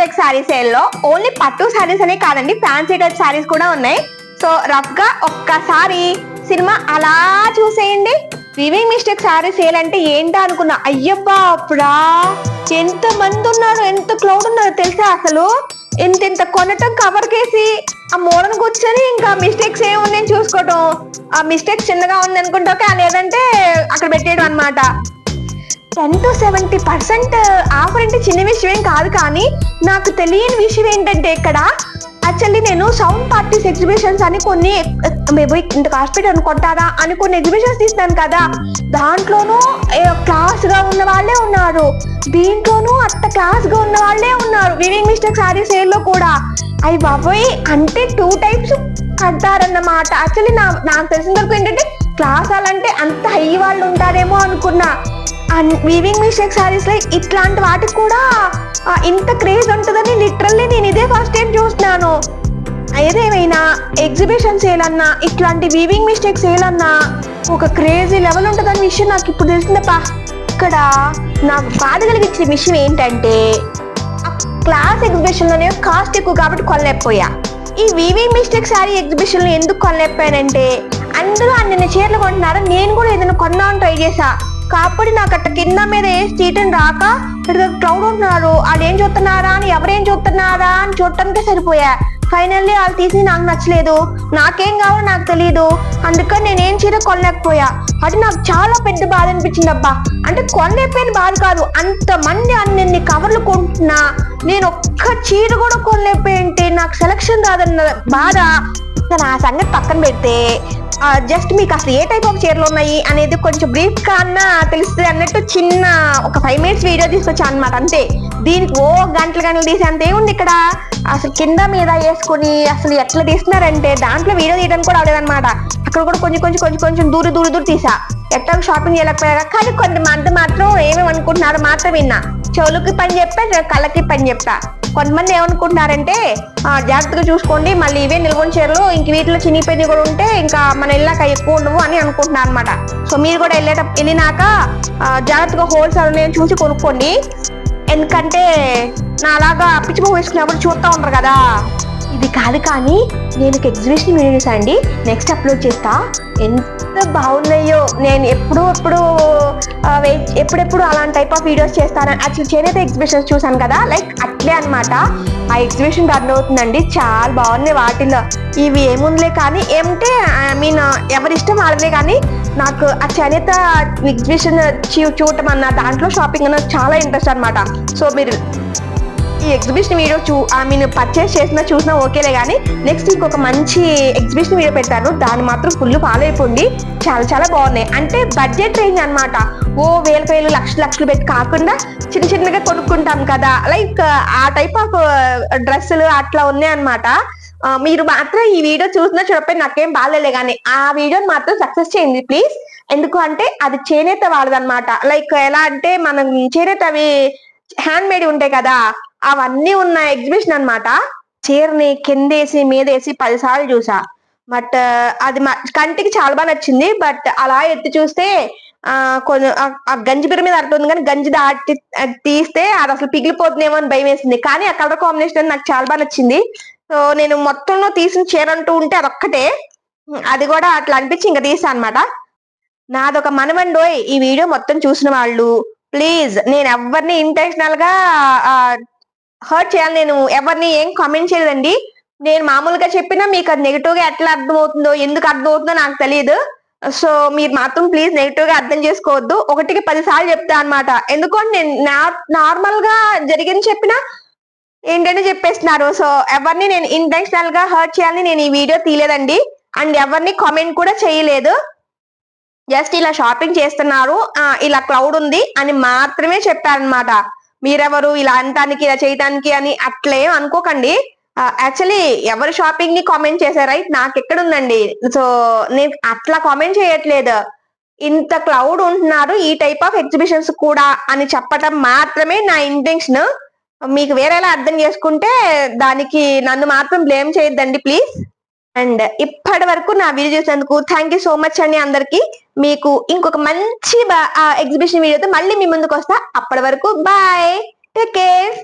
Check sari సేల్లో only పట్టు శారీస్ అనే కాదండి ఫ్యాన్సీ టైప్ శారీస్ కూడా ఉన్నాయి సో రఫ్గా ఒక్కసారి సినిమా అలా చూసేయండి వివింగ్ మిస్టేక్ శారీ సేల్ అంటే ఏంటా అనుకున్నా అయ్యబ్బా అప్పుడా ఎంత మంది ఉన్నారు ఎంత క్లౌడ్ ఉన్నారు తెలుసా అసలు ఇంత ఇంత కొనటం కవర్ కేసి ఆ మూలను కూర్చొని ఇంకా మిస్టేక్స్ ఏమున్నాయని చూసుకోవటం ఆ మిస్టేక్స్ చిన్నగా ఉంది అనుకుంటా లేదంటే అక్కడ పెట్టేయడం అనమాట ten to seventy percent offer అంటే చిన్న విషయం ఏం కాదు కానీ నాకు తెలియని విషయం ఏంటంటే ఇక్కడ యాక్చువల్లీ నేను సౌండ్ పార్టీస్ ఎగ్జిబిషన్స్ అని కొన్ని మేబీ ఇంత హాస్పిటల్ అనుకుంటారా అని కొన్ని ఎగ్జిబిషన్స్ తీస్తాను కదా. దాంట్లోనూ క్లాస్గా ఉన్న వాళ్ళే ఉన్నారు. దీంట్లోనూ అత్త క్లాస్గా ఉన్న వాళ్ళే ఉన్నారు. వివింగ్ మిస్టేక్ సారీ సేల్లో కూడా. అవి బాబోయ్! అంటే టూ టైప్స్ కడతారన్నమాట యాక్చువల్లీ నా నాకు తెలిసిన వరకు ఏంటంటే క్లాస్ అలాంటే అంత హై వాళ్ళు ఉంటారేమో అనుకున్నా. అండ్ వీవింగ్ మిస్టేక్ సారీస్లో ఇట్లాంటి వాటికి కూడా ఇంత క్రేజ్ ఉంటుందని లిటరల్లీ నేను ఇదే ఫస్ట్ టైం చూస్తున్నాను ఏదేమైనా ఎగ్జిబిషన్ సేల్ అన్నా ఇట్లాంటి వీవింగ్ మిస్టేక్ సేల్ అన్నా ఒక క్రేజీ లెవెల్ ఉంటుందని విషయం నాకు ఇప్పుడు తెలిసిందప్పా ఇక్కడ నాకు బాధ కలిగించిన విషయం ఏంటంటే క్లాస్ ఎగ్జిబిషన్లోనే కాస్ట్ ఎక్కువ కాబట్టి కొనలేకపోయా ఈ వీవింగ్ మిస్టేక్ సారీ ఎగ్జిబిషన్లో ఎందుకు కొనలేకపోయానంటే అందరూ అన్ని చీరలు కొంటున్నారు నేను కూడా ఏదైనా కొందామని ట్రై చేశా కాబట్టి నాకు అట్ట కింద మీద వేసి తీటని రాక క్రౌడ్ ఉంటున్నారు. వాళ్ళు ఏం చూస్తున్నారా అని ఎవరేం చూస్తున్నారా అని చూడటానికే సరిపోయా. ఫైనల్లీ వాళ్ళు తీసి నాకు నచ్చలేదు. నాకేం కావాలో నాకు తెలియదు అందుకని నేనేం చీర కొనలేకపోయా. అది నాకు చాలా పెద్ద బాధ అనిపించింది అబ్బా. అంటే కొనలేకపోయిన బాధ కాదు. అంతమంది అన్ని కవర్లు కొంటున్నా. నేను ఒక్క చీర కూడా కొనలేకపోయింటే నాకు సెలక్షన్ రాదన్న బాధ. ఆ సంగతి పక్కన పెడితే జస్ట్ మీకు అసలు ఏ టైప్ ఆఫ్ చీరలు ఉన్నాయి అనేది కొంచెం బ్రీఫ్ కన్నా తెలుస్తుంది అన్నట్టు చిన్న ఒక ఫైవ్ మినిట్స్ వీడియో తీసుకొచ్చాను అనమాట అంతే. దీనికి ఓ గంటలు గంటలు తీసి అంత ఏముంది ఇక్కడ? అసలు కింద మీద వేసుకుని అసలు ఎట్లా తీస్తున్నారంటే దాంట్లో వీడియో తీయడం కూడా అవలేదన్నమాట. అక్కడ కూడా కొంచెం కొంచెం కొంచెం కొంచెం దూరం దూరి దూరి తీసా. ఎట్లా షాపింగ్ చేయలేకపోయా కానీ కొంతమంది మాత్రం ఏమేమి అనుకుంటున్నారు మాత్రం విన్నా. చెవులకి పని చెప్పా కళ్ళకి పని చెప్తా కొంతమంది ఏమనుకుంటున్నారంటే జాగ్రత్తగా చూసుకోండి మళ్ళీ ఇవే నిల్వని చీరలు ఇంక వీటిలో చినిగిపోయినవి కూడా ఉంటే ఇంకా మన వెళ్ళాక ఎక్కువ ఉండవు అని అనుకుంటున్నారు అనమాట సో మీరు కూడా వెళ్ళేట వెళ్ళినాక జాగ్రత్తగా హోల్సేల్ నేను చూసి కొనుక్కోండి. ఎందుకంటే నా అలాగా పిచ్చిపోయి వేసుకున్నప్పుడు చూస్తూ ఉంటారు కదా. ఇది కాదు కానీ నేను ఎగ్జిబిషన్ వీడియోస్ అండి. నెక్స్ట్ అప్లోడ్ చేస్తా. ఎంత బాగున్నాయో. నేను ఎప్పుడు ఎప్పుడు వెయిట్ ఎప్పుడెప్పుడు అలాంటి టైప్ ఆఫ్ వీడియోస్ చేస్తాను అసలు చేనేత ఎగ్జిబిషన్స్ చూసాను కదా లైక్ అట్లే అన్నమాట. ఆ ఎగ్జిబిషన్ రన్ అవుతుందండి. చాలా బాగున్నాయి వాటిలో ఇవి ఏముందిలే కానీ ఏమంటే ఐ మీన్ ఎవరిష్టం వాళ్ళదే కానీ నాకు ఆ చేనేత ఎగ్జిబిషన్ చూ- చూడటం అన్న దాంట్లో షాపింగ్ అన్న చాలా ఇంట్రెస్ట్ అన్నమాట. సో మీరు ఈ ఎగ్జిబిషన్ వీడియో చూ ఐ మీన్ పర్చేస్ చేసినా చూసినా ఓకేలే కానీ నెక్స్ట్ ఇంకొక మంచి ఎగ్జిబిషన్ వీడియో పెట్టాను దాన్ని మాత్రం ఫుల్ ఫాలో అయిపోయింది చాలా చాలా బాగున్నాయి. అంటే బడ్జెట్ రేంజ్ అనమాట ఓ వేల వేలు లక్షలు లక్షలు పెట్టి కాకుండా చిన్న చిన్నగా కొనుక్కుంటాం కదా. లైక్ ఆ టైప్ ఆఫ్ డ్రెస్సులు అట్లా ఉన్నాయి అనమాట మీరు మాత్రం ఈ వీడియో చూసినా చూడపై నాకేం బాగాలే కానీ ఆ వీడియోని మాత్రం సక్సెస్ చేయండి ప్లీజ్ ఎందుకు అంటే అది చేనేత వాళ్ళదనమాట లైక్ ఎలా అంటే మనం చేనేత అవి హ్యాండ్ మేడ్ ఉంటాయి కదా. అవన్నీ ఉన్న ఎగ్జిబిషన్ అనమాట చీరని కిందేసి మీదేసి పదిసార్లు చూసా. బట్ uh, అది కంటికి చాలా బాగా నచ్చింది. బట్ అలా ఎత్తి చూస్తే ఆ కొంచెం ఆ- గంజి బిర మీద అట్లా ఉంది కానీ గంజి దాటి తీస్తే అది అసలు పిగిలిపోతుందేమో అని భయం వేసింది కానీ ఆ కలర్ కాంబినేషన్ నాకు చాలా బాగా నచ్చింది. సో నేను మొత్తంలో తీసిన చీర అంటూ ఉంటే అదొక్కటే. అది కూడా అట్లా అనిపించి ఇంకా తీసా అనమాట నాదొక మనమండోయ్. ఈ వీడియో మొత్తం చూసిన వాళ్ళు ప్లీజ్ నేను ఎవరిని ఇంటెన్షనల్గా హర్ట్ చేయాలి. నేను ఎవరిని ఏం కామెంట్ చేయలేదండి. నేను మామూలుగా చెప్పినా మీకు అది నెగిటివ్గా ఎట్లా అర్థమవుతుందో ఎందుకు అర్థమవుతుందో నాకు తెలియదు సో మీరు మాత్రం ప్లీజ్ నెగిటివ్గా అర్థం చేసుకోవద్దు. ఒకటికి పదిసార్లు చెప్తా అనమాట ఎందుకంటే నేను నార్మల్గా జరిగింది చెప్పినా ఏంటంటే చెప్పేస్తున్నారు. సో ఎవరిని నేను ఇంటెన్షనల్గా హర్ట్ చేయాలని నేను ఈ వీడియో తీయలేదండి. అండ్ ఎవరిని కామెంట్ కూడా చేయలేదు. జస్ట్ ఇలా షాపింగ్ చేస్తున్నారు. ఇలా క్లౌడ్ ఉంది అని మాత్రమే చెప్పారనమాట మీరెవరు? ఇలా అనటానికి ఇలా చేయటానికి అని అట్లేం అనుకోకండి. యాక్చువల్లీ ఎవరు షాపింగ్ని కామెంట్ చేశారు రైట్ నాకు ఎక్కడ ఉందండి సో నేను అట్లా కామెంట్ చేయట్లేదు. ఇంత క్లౌడ్ ఉంటున్నారు ఈ టైప్ ఆఫ్ ఎగ్జిబిషన్స్ కూడా అని చెప్పటం మాత్రమే నా ఇంటెన్షన్ మీకు వేరేలా అర్థం చేసుకుంటే దానికి నన్ను మాత్రం బ్లేమ్ చేయొద్దండి ప్లీజ్ అండ్ ఇప్పటి వరకు నా వీడియో చూసినందుకు థ్యాంక్ యూ సో మచ్ అండి అందరికీ. మీకు ఇంకొక మంచి ఎగ్జిబిషన్ వీడియోతో మళ్ళీ మీ ముందుకు వస్తా అప్పటి వరకు బాయ్ టేక్ కేర్